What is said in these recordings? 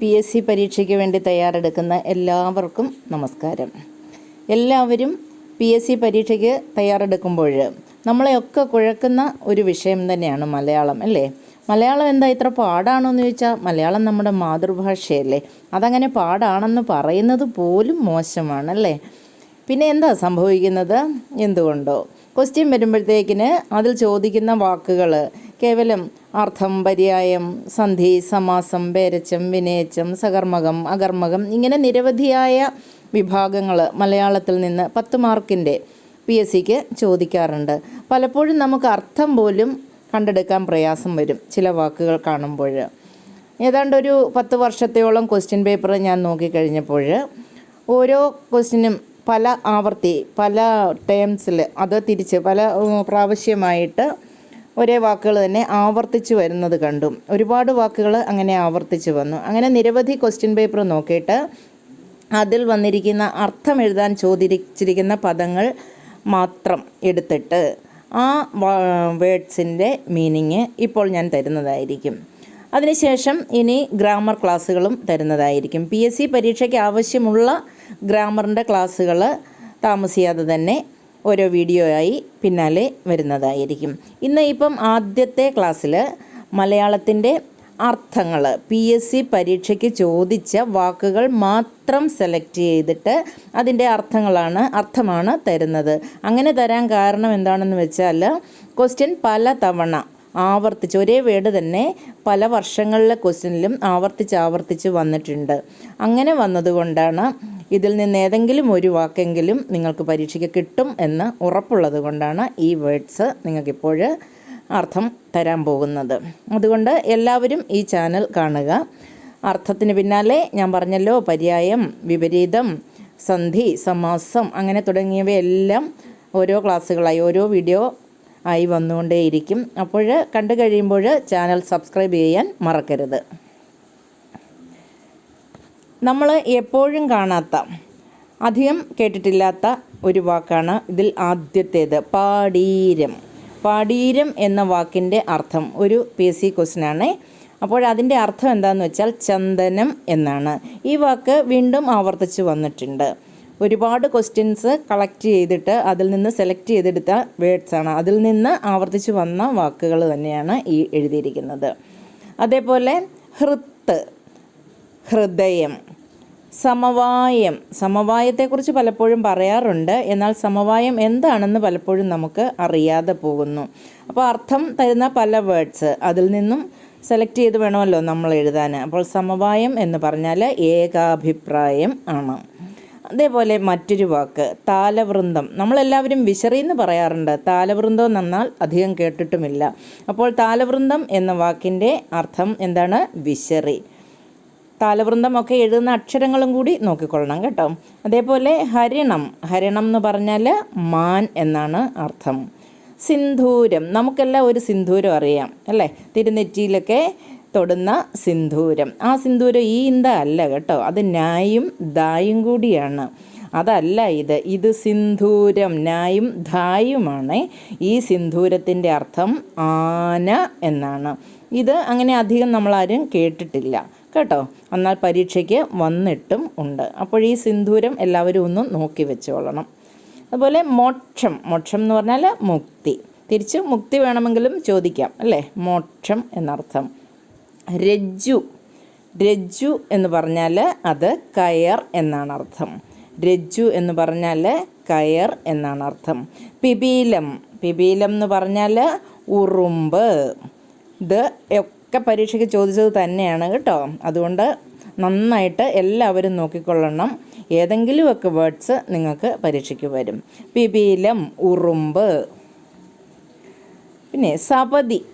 P S C പരീക്ഷയ്ക്ക് വേണ്ടി തയ്യാറെടുക്കുന്ന എല്ലാവർക്കും നമസ്കാരം. എല്ലാവരും പി എസ് സി പരീക്ഷയ്ക്ക് തയ്യാറെടുക്കുമ്പോൾ നമ്മളെയൊക്കെ കുഴക്കുന്ന ഒരു വിഷയം തന്നെയാണ് മലയാളം അല്ലേ? മലയാളം എന്താ ഇത്ര പാടാണോ എന്ന് ചോദിച്ചാൽ മലയാളം നമ്മുടെ മാതൃഭാഷയല്ലേ. അതങ്ങനെ പാടാണെന്ന് പറയുന്നത് പോലും മോശമാണല്ലേ പിന്നെ എന്താ സംഭവിക്കുന്നത്? എന്തുകൊണ്ടോ? ക്വസ്റ്റ്യൻ വരുമ്പോഴത്തേക്കിന് അതിൽ ചോദിക്കുന്ന വാക്കുകൾ കേവലം അർത്ഥം പര്യായം സന്ധി സമാസം പേരച്ചം വിനയച്ചം സകർമ്മകം അകർമ്മകം ഇങ്ങനെ നിരവധിയായ വിഭാഗങ്ങൾ മലയാളത്തിൽ നിന്ന് പത്ത് മാർക്കിന്റെ പി എസ് സിക്ക് ചോദിക്കാറുണ്ട്. പലപ്പോഴും നമുക്ക് അർത്ഥം പോലും കണ്ടെടുക്കാൻ പ്രയാസം വരും ചില വാക്കുകൾ കാണുമ്പോൾ. ഏതാണ്ട് ഒരു പത്ത് വർഷത്തോളം ക്വസ്റ്റ്യൻ പേപ്പർ ഞാൻ നോക്കിക്കഴിഞ്ഞപ്പോൾ ഓരോ ക്വസ്റ്റ്യനും പല ആവർത്തി പല ടേംസിൽ അത് തിരിച്ച് പല പ്രാവശ്യമായിട്ട് ഒരേ വാക്കുകൾ തന്നെ ആവർത്തിച്ചു വരുന്നത് കണ്ടു. ഒരുപാട് വാക്കുകൾ അങ്ങനെ ആവർത്തിച്ചു വന്നു. അങ്ങനെ നിരവധി ക്വസ്റ്റ്യൻ പേപ്പർ നോക്കിയിട്ട് അതിൽ വന്നിരിക്കുന്ന അർത്ഥം എഴുതാൻ ചോദിച്ചിരിക്കുന്ന പദങ്ങൾ മാത്രം എടുത്തിട്ട് ആ വേർഡ്സിന്റെ മീനിങ് ഇപ്പോൾ ഞാൻ തരുന്നതായിരിക്കും. അതിനുശേഷം ഇനി ഗ്രാമർ ക്ലാസ്സുകളും തരുന്നതായിരിക്കും. പി എസ് സി പരീക്ഷയ്ക്ക് ആവശ്യമുള്ള ഗ്രാമറിന്റെ ക്ലാസ്സുകൾ താമസിയാതെ തന്നെ ഓരോ വീഡിയോ ആയി പിന്നാലെ വരുന്നതായിരിക്കും. ഇന്ന് ഇപ്പം ആദ്യത്തെ ക്ലാസ്സിൽ മലയാളത്തിന്റെ അർത്ഥങ്ങൾ പി എസ് സി പരീക്ഷയ്ക്ക് ചോദിച്ച വാക്കുകൾ മാത്രം സെലക്ട് ചെയ്തിട്ട് അതിന്റെ അർത്ഥങ്ങളാണ് അർത്ഥമാണ് തരുന്നത്. അങ്ങനെ തരാൻ കാരണം എന്താണെന്ന് വെച്ചാൽ ക്വസ്റ്റ്യൻ പല തവണ ആവർത്തിച്ച് ഒരേ വേർഡ് തന്നെ പല വർഷങ്ങളിലെ ക്വസ്റ്റ്യനിലും ആവർത്തിച്ച് ആവർത്തിച്ച് വന്നിട്ടുണ്ട്. അങ്ങനെ വന്നതുകൊണ്ടാണ് ഇതിൽ നിന്ന് ഏതെങ്കിലും ഒരു വാക്കെങ്കിലും നിങ്ങൾക്ക് പരീക്ഷയ്ക്ക് കിട്ടും എന്ന് ഉറപ്പുള്ളത് കൊണ്ടാണ് ഈ വേർഡ്സ് നിങ്ങൾക്കിപ്പോൾ അർത്ഥം തരാൻ പോകുന്നത്. അതുകൊണ്ട് എല്ലാവരും ഈ ചാനൽ കാണുക. അർത്ഥത്തിന് പിന്നാലെ ഞാൻ പറഞ്ഞല്ലോ പര്യായം വിപരീതം സന്ധി സമാസം അങ്ങനെ തുടങ്ങിയവയെല്ലാം ഓരോ ക്ലാസ്സുകളായി ഓരോ വീഡിയോ ആയി വന്നുകൊണ്ടേയിരിക്കും. അപ്പോൾ കണ്ടു കഴിയുമ്പോൾ ചാനൽ സബ്സ്ക്രൈബ് ചെയ്യാൻ മറക്കരുത്. നമ്മൾ എപ്പോഴും കാണാത്ത അധികം കേട്ടിട്ടില്ലാത്ത ഒരു വാക്കാണ് ഇതിൽ ആദ്യത്തേത് പാടീരം. പാടീരം എന്ന വാക്കിന്റെ അർത്ഥം ഒരു പി എസ് സി ക്വസ്റ്റിനാണ് അപ്പോൾ അതിന്റെ അർത്ഥം എന്താണെന്ന് വെച്ചാൽ ചന്ദനം എന്നാണ്. ഈ വാക്ക് വീണ്ടും ആവർത്തിച്ച് വന്നിട്ടുണ്ട്. ഒരുപാട് ക്വസ്റ്റ്യൻസ് കളക്ട് ചെയ്തിട്ട് അതിൽ നിന്ന് സെലക്ട് ചെയ്തെടുത്ത വേർഡ്സാണ് അതിൽ നിന്ന് ആവർത്തിച്ച് വന്ന വാക്കുകൾ തന്നെയാണ് ഈ എഴുതിയിരിക്കുന്നത്. അതേപോലെ ഹൃത്ത് ഹൃദയം സമവായം. സമവായത്തെക്കുറിച്ച് പലപ്പോഴും പറയാറുണ്ട്. എന്നാൽ സമവായം എന്താണെന്ന് പലപ്പോഴും നമുക്ക് അറിയാതെ പോകുന്നു. അപ്പോൾ അർത്ഥം തരുന്ന പല വേർഡ്സ് അതിൽ നിന്നും സെലക്ട് ചെയ്ത് വേണമല്ലോ നമ്മൾ എഴുതാൻ. അപ്പോൾ സമവായം എന്ന് പറഞ്ഞാൽ ഏകാഭിപ്രായം ആണ്. അതേപോലെ മറ്റൊരു വാക്ക് താലവൃന്ദം. നമ്മളെല്ലാവരും വിശറി എന്ന് പറയാറുണ്ട് താലവൃന്ദം എന്നാൽ അധികം കേട്ടിട്ടുമില്ല. അപ്പോൾ താലവൃന്ദം എന്ന വാക്കിന്റെ അർത്ഥം എന്താണ്? വിശറി. താലവൃന്ദമൊക്കെ എഴുതുന്ന അക്ഷരങ്ങളും കൂടി നോക്കിക്കൊള്ളണം കേട്ടോ. അതേപോലെ ഹരിണം. ഹരിണം എന്ന് പറഞ്ഞാൽ മാൻ എന്നാണ് അർത്ഥം. സിന്ധൂരം നമുക്കെല്ലാം ഒരു സിന്ധൂരം അറിയാം അല്ലേ? തിരുനെറ്റിയിലൊക്കെ തൊടുന്ന സിന്ദൂരം. ആ സിന്ദൂരം ഈ ഇന്ത അല്ല കേട്ടോ. അത് നായും ദായും കൂടിയാണ്. അതല്ല ഇത്. ഇത് സിന്ദൂരം. നായും ധായുമാണ്. ഈ സിന്ധൂരത്തിന്റെ അർത്ഥം ആന എന്നാണ്. ഇത് അങ്ങനെ അധികം നമ്മളാരും കേട്ടിട്ടില്ല കേട്ടോ. എന്നാൽ പരീക്ഷയ്ക്ക് വന്നിട്ടും ഉണ്ട്. അപ്പോൾ ഈ സിന്ദൂരം എല്ലാവരും ഒന്ന് നോക്കി വെച്ചോളണം. അതുപോലെ മോക്ഷം. മോക്ഷം എന്ന് പറഞ്ഞാൽ മുക്തി. തിരിച്ച് മുക്തി വേണമെങ്കിലും ചോദിക്കാം അല്ലേ? മോക്ഷം എന്നർത്ഥം. രജ്ജു. രജ്ജു എന്ന് പറഞ്ഞാൽ അത് കയർ എന്നാണ് അർത്ഥം. രജ്ജു എന്ന് പറഞ്ഞാൽ കയർ എന്നാണ് അർത്ഥം. പിപീലം. പിപീലം എന്ന് പറഞ്ഞാൽ ഉറുമ്പ്. ഇത് ഒക്കെ പരീക്ഷയ്ക്ക് ചോദിച്ചത് തന്നെയാണ് കേട്ടോ. അതുകൊണ്ട് നന്നായിട്ട് എല്ലാവരും നോക്കിക്കൊള്ളണം. ഏതെങ്കിലുമൊക്കെ വേർഡ്സ് നിങ്ങൾക്ക് പരീക്ഷയ്ക്ക് വരും. പിപീലം ഉറുമ്പ്. പിന്നെ സപതി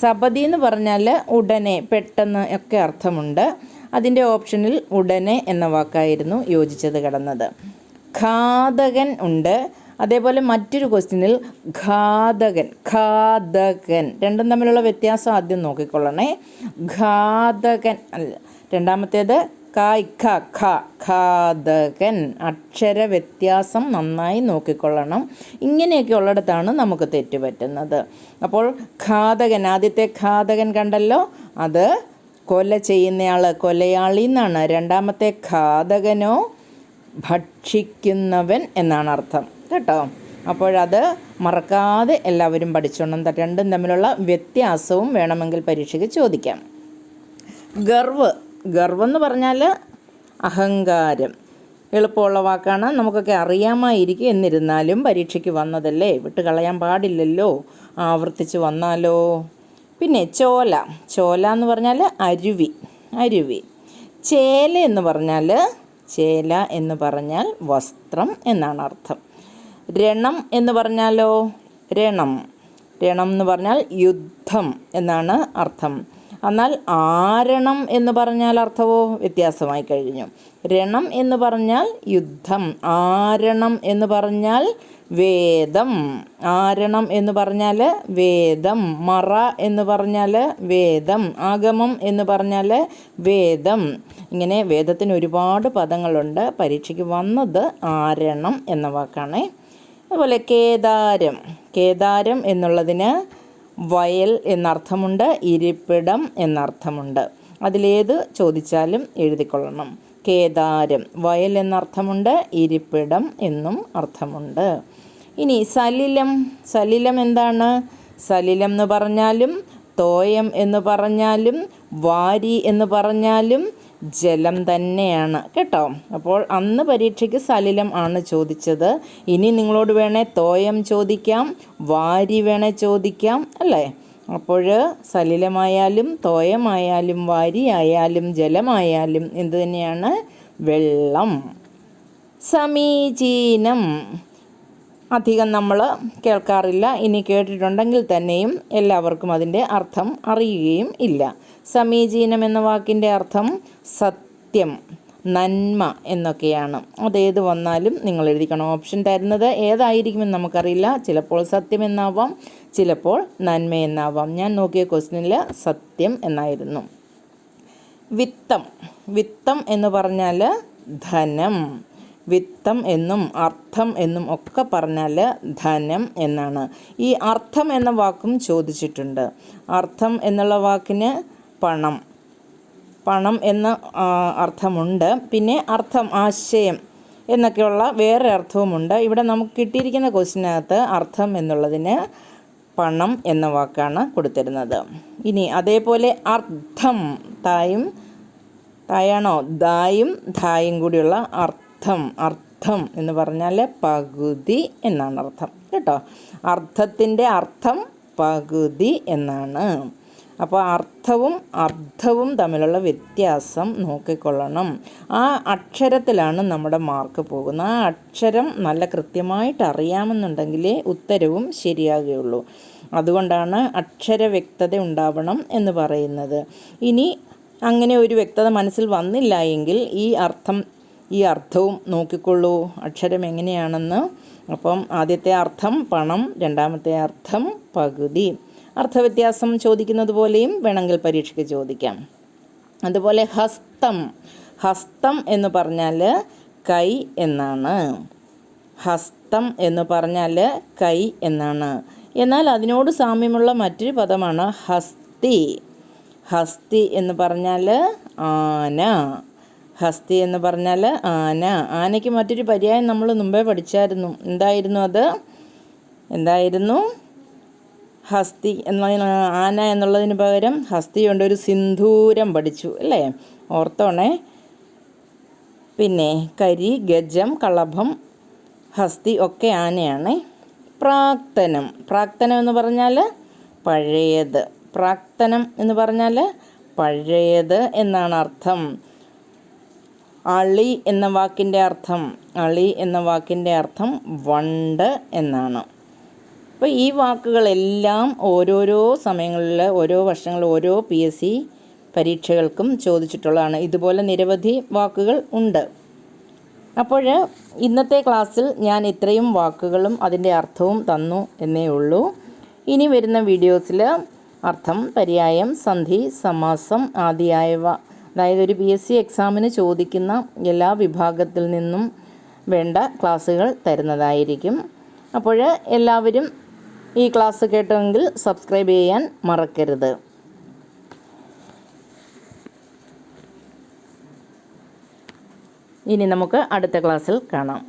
സപതി എന്ന് പറഞ്ഞാൽ ഉടനെ പെട്ടെന്ന് ഒക്കെ അർത്ഥമുണ്ട്. അതിന്റെ ഓപ്ഷനിൽ ഉടനെ എന്ന വാക്കായിരുന്നു യോജിച്ചത് കിടന്നത്. ഘാതകൻ ഉണ്ട്. അതേപോലെ മറ്റൊരു ക്വസ്റ്റ്യനിൽ ഘാതകൻ ഘാതകൻ. രണ്ടും തമ്മിലുള്ള വ്യത്യാസം ആദ്യം നോക്കിക്കൊള്ളണേ. ഘാതകൻ അല്ല രണ്ടാമത്തേത് കായ് ഖ ഖ ഘാതകൻ അക്ഷര വ്യത്യാസം നന്നായി നോക്കിക്കൊള്ളണം. ഇങ്ങനെയൊക്കെ ഉള്ളിടത്താണ് നമുക്ക് തെറ്റ് പറ്റുന്നത്. അപ്പോൾ ഘാതകൻ ആദ്യത്തെ ഘാതകൻ കണ്ടല്ലോ? അത് കൊല ചെയ്യുന്നയാൾ കൊലയാളി എന്നാണ് രണ്ടാമത്തെ ഘാതകനോ ഭക്ഷിക്കുന്നവൻ എന്നാണ് അർത്ഥം. കേട്ടോ? അപ്പോഴത് മറക്കാതെ എല്ലാവരും പഠിച്ചോണം. രണ്ടും തമ്മിലുള്ള വ്യത്യാസവും വേണമെങ്കിൽ പരീക്ഷയ്ക്ക് ചോദിക്കാം. ഗർവ്. ഗർവ് എന്ന് പറഞ്ഞാൽ അഹങ്കാരം. എളുപ്പമുള്ള വാക്കാണ്. നമുക്കൊക്കെ അറിയാമായിരിക്കും എന്നിരുന്നാലും പരീക്ഷയ്ക്ക് വന്നതല്ലേ? വിട്ട് കളയാൻ പാടില്ലല്ലോ. ആവർത്തിച്ച് വന്നാലോ? പിന്നെ ചോല. ചോല എന്ന് പറഞ്ഞാൽ അരുവി. അരുവി. ചേല എന്ന് പറഞ്ഞാൽ ചേല എന്ന് പറഞ്ഞാൽ വസ്ത്രം എന്നാണ് അർത്ഥം. രണം എന്ന് പറഞ്ഞാലോ? രണം. രണം എന്ന് പറഞ്ഞാൽ യുദ്ധം എന്നാണ് അർത്ഥം. എന്നാൽ ആരണം എന്ന് പറഞ്ഞാൽ അർത്ഥവോ വ്യത്യാസമായി കഴിഞ്ഞു. രണം എന്ന് പറഞ്ഞാൽ യുദ്ധം. ആരണം എന്ന് പറഞ്ഞാൽ വേദം. ആരണം എന്ന് പറഞ്ഞാൽ വേദം. മറ എന്ന് പറഞ്ഞാൽ വേദം. ആഗമം എന്ന് പറഞ്ഞാൽ വേദം. ഇങ്ങനെ വേദത്തിന് ഒരുപാട് പദങ്ങളുണ്ട്. പരീക്ഷയ്ക്ക് വന്നത് ആരണം എന്ന വാക്കാണ്. അതുപോലെ കേദാരം. കേദാരം എന്നുള്ളതിന് വയൽ എന്നർത്ഥമുണ്ട് ഇരിപ്പിടം എന്നർത്ഥമുണ്ട്. അതിലേത് ചോദിച്ചാലും എഴുതിക്കൊള്ളണം. കേദാരം വയൽ എന്നർത്ഥമുണ്ട് ഇരിപ്പിടം എന്നും അർത്ഥമുണ്ട്. ഇനി സലിലം സലിലം എന്താണ്? സലിലം എന്ന് പറഞ്ഞാലും തോയം എന്ന് പറഞ്ഞാലും വാരി എന്ന് പറഞ്ഞാലും ജലം തന്നെയാണ് കേട്ടോ? അപ്പോൾ അന്ന് പരീക്ഷയ്ക്ക് സലിലം ആണ് ചോദിച്ചത്. ഇനി നിങ്ങളോട് വേണേ തോയം ചോദിക്കാം വാരി വേണേ ചോദിക്കാം അല്ലേ? അപ്പോൾ സലിലമായാലും തോയമായാലും വാരിയായാലും ജലമായാലും എന്തു തന്നെയാണ്? വെള്ളം. സമീചീനം. അധികം നമ്മൾ കേൾക്കാറില്ല. ഇനി കേട്ടിട്ടുണ്ടെങ്കിൽ തന്നെയും എല്ലാവർക്കും അതിന്റെ അർത്ഥം അറിയുകയും ഇല്ല. സമീചീനം എന്ന വാക്കിന്റെ അർത്ഥം സത്യം നന്മ എന്നൊക്കെയാണ്. അതേത് വന്നാലും നിങ്ങൾ എഴുതിക്കണം. ഓപ്ഷൻ തരുന്നത് ഏതായിരിക്കുമെന്ന് നമുക്കറിയില്ല. ചിലപ്പോൾ സത്യം എന്നാവാം ചിലപ്പോൾ നന്മ എന്നാവാം. ഞാൻ നോക്കിയ ക്വസ്റ്റിനിൽ സത്യം എന്നായിരുന്നു. വിത്തം. വിത്തം എന്ന് പറഞ്ഞാൽ ധനം. വിത്തം എന്നും അർത്ഥം എന്നും ഒക്കെ പറഞ്ഞാൽ ധനം എന്നാണ്. ഈ അർത്ഥം എന്ന വാക്കും ചോദിച്ചിട്ടുണ്ട്. അർത്ഥം എന്നുള്ള വാക്കിന് പണം. പണം എന്ന അർത്ഥമുണ്ട്. പിന്നെ അർത്ഥം ആശയം എന്നൊക്കെയുള്ള വേറെ അർത്ഥവുമുണ്ട്. ഇവിടെ നമുക്ക് കിട്ടിയിരിക്കുന്ന ക്വസ്റ്റിനകത്ത് അർത്ഥം എന്നുള്ളതിന് പണം എന്ന വാക്കാണ് കൊടുത്തിരുന്നത്. ഇനി അതേപോലെ അർത്ഥം തായും തായാണോ? ദായും ധായും കൂടിയുള്ള അർത്ഥം അർത്ഥം അർത്ഥം എന്ന് പറഞ്ഞാൽ പകുതി എന്നാണ് അർത്ഥം കേട്ടോ? അർത്ഥത്തിന്റെ അർത്ഥം പകുതി എന്നാണ്. അപ്പോൾ അർത്ഥവും അർത്ഥവും തമ്മിലുള്ള വ്യത്യാസം നോക്കിക്കൊള്ളണം. ആ അക്ഷരത്തിലാണ് നമ്മുടെ മാർക്ക് പോകുന്നത്. ആ അക്ഷരം നല്ല കൃത്യമായിട്ട് അറിയാമെന്നുണ്ടെങ്കിലേ ഉത്തരവും ശരിയാകുകയുള്ളൂ. അതുകൊണ്ടാണ് അക്ഷര വ്യക്തത ഉണ്ടാവണം എന്ന് പറയുന്നത്. ഇനി അങ്ങനെ ഒരു വ്യക്തത മനസ്സിൽ വന്നില്ല എങ്കിൽ ഈ അർത്ഥം ഈ അർത്ഥവും നോക്കിക്കൊള്ളൂ. അക്ഷരം എങ്ങനെയാണെന്ന്. അപ്പം ആദ്യത്തെ അർത്ഥം പണം രണ്ടാമത്തെ അർത്ഥം പകുതി. അർത്ഥവ്യത്യാസം ചോദിക്കുന്നത് പോലെയും വേണമെങ്കിൽ പരീക്ഷയ്ക്ക് ചോദിക്കാം. അതുപോലെ ഹസ്തം. ഹസ്തം എന്ന് പറഞ്ഞാൽ കൈ എന്നാണ്. ഹസ്തം എന്ന് പറഞ്ഞാൽ കൈ എന്നാണ്. എന്നാൽ അതിനോട് സാമ്യമുള്ള മറ്റൊരു പദമാണ് ഹസ്തി. ഹസ്തി എന്ന് പറഞ്ഞാൽ ആന. ഹസ്തി എന്ന് പറഞ്ഞാൽ ആന. ആനയ്ക്ക് മറ്റൊരു പര്യായം നമ്മൾ മുമ്പേ പഠിച്ചായിരുന്നു. എന്തായിരുന്നു അത്? എന്തായിരുന്നു? ഹസ്തി എന്ന ആന എന്നുള്ളതിന് പകരം ഹസ്തി കൊണ്ട് ഒരു സിന്ദൂരം പഠിച്ചു അല്ലേ? ഓർത്തോണേ? പിന്നെ കരി ഗജം കളഭം ഹസ്തി ഒക്കെ ആനയാണ്. പ്രാക്തനം. പ്രാക്തനം എന്ന് പറഞ്ഞാൽ പഴയത്. പ്രാക്തനം എന്ന് പറഞ്ഞാൽ പഴയത് എന്നാണ് അർത്ഥം. അളി എന്ന വാക്കിന്റെ അർത്ഥം അളി എന്ന വാക്കിന്റെ അർത്ഥം വണ്ട് എന്നാണ്. അപ്പോൾ ഈ വാക്കുകളെല്ലാം ഓരോരോ സമയങ്ങളിൽ ഓരോ വർഷങ്ങളിൽ ഓരോ പി എസ് സി പരീക്ഷകൾക്കും ചോദിച്ചിട്ടുള്ളതാണ്. ഇതുപോലെ നിരവധി വാക്കുകൾ ഉണ്ട്. അപ്പോൾ ഇന്നത്തെ ക്ലാസ്സിൽ ഞാൻ ഇത്രയും വാക്കുകളും അതിന്റെ അർത്ഥവും തന്നു എന്നേ ഉള്ളൂ. ഇനി വരുന്ന വീഡിയോസിൽ അർത്ഥം പര്യായം സന്ധി സമാസം ആദിയായവ അതായത് ഒരു പി എസ് സി എക്സാമിന് ചോദിക്കുന്ന എല്ലാ വിഭാഗത്തിൽ നിന്നും വേണ്ട ക്ലാസ്സുകൾ തരുന്നതായിരിക്കും. അപ്പോൾ എല്ലാവരും ഈ ക്ലാസ് കേട്ടെങ്കിൽ സബ്സ്ക്രൈബ് ചെയ്യാൻ മറക്കരുത്. ഇനി നമുക്ക് അടുത്ത ക്ലാസ്സിൽ കാണാം.